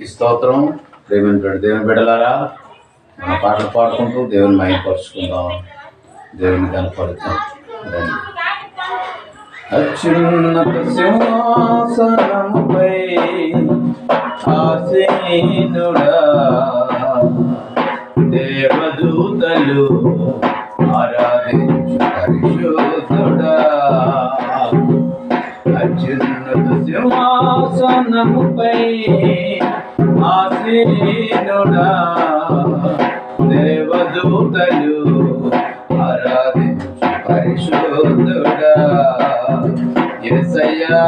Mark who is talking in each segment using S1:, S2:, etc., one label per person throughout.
S1: ఈ స్తోత్రం దేవుని బిడ్డ దేవుని బిడ్డలారా మన పాటలు పాడుకుంటూ దేవుని మయపరుచుకుందాం దేవుని కనపడుతాం రండి. అత్యున్నత సింహాసనముపై ఆసీనుడా దేవదూతలు ఆరాధించు పరిశుద్ధుడా. అత్యున్నత సింహాసనముపై ఆసీనుడా దేవదూతలు ఆరాధించు పరిశోధుడా ఎసయ్యా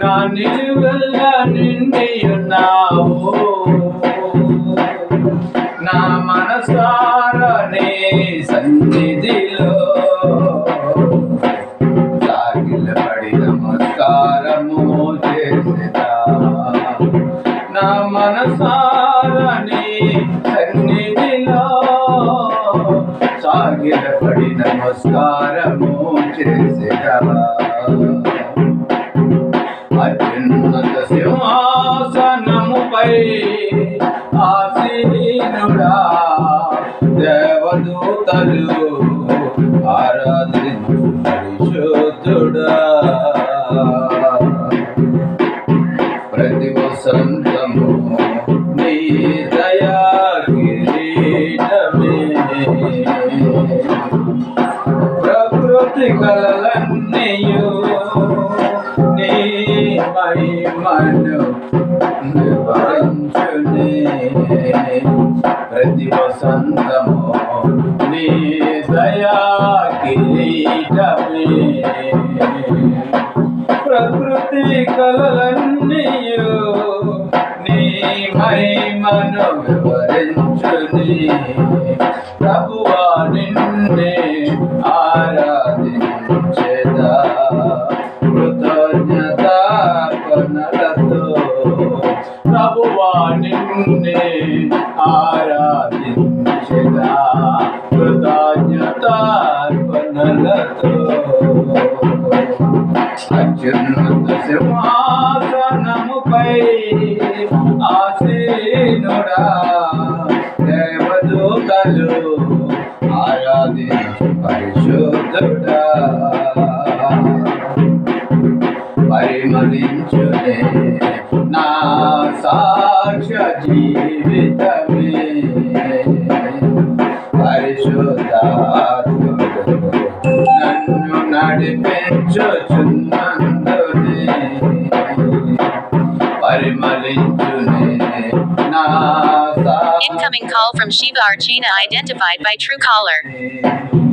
S1: నా నిలువల్ల నిండి ఉన్నావు నా మనసా నా మనసారని సన్నిధిలో సాగిలబడి నమస్కారము చేసేదా అత్యున్నత సింహాసనముపై ఆసీనుడా దేవదూతలు ఆరాధించు ప్రతి వసంతము నీ దయా కిరీటమే ప్రకృతి కలలన్నీయు నీ మహిమను వివరించునే ప్రతి వసంతము నీ దయా కిరీటమే ప్రకృతి కలలన్నీయు మహిమను ప్రభువా నిన్నే ఆరాధించేదా కృతజ్ఞతాపనలతో ప్రభువా నిన్నే ఆరాధించేదా కృతజ్ఞతార్పణలతో. అత్యున్నత సింహాసనముపై ఆసీనుడా దేవదూతలు ఆరాధించు పరిశుద్ధుడా పరిమళించునే నా సాక్ష్య జీవితమే పరిశుద్ధాత్ముడు నన్ను నడిపించుచున్నందు
S2: Incoming call from Shiva Archana identified by true
S1: caller.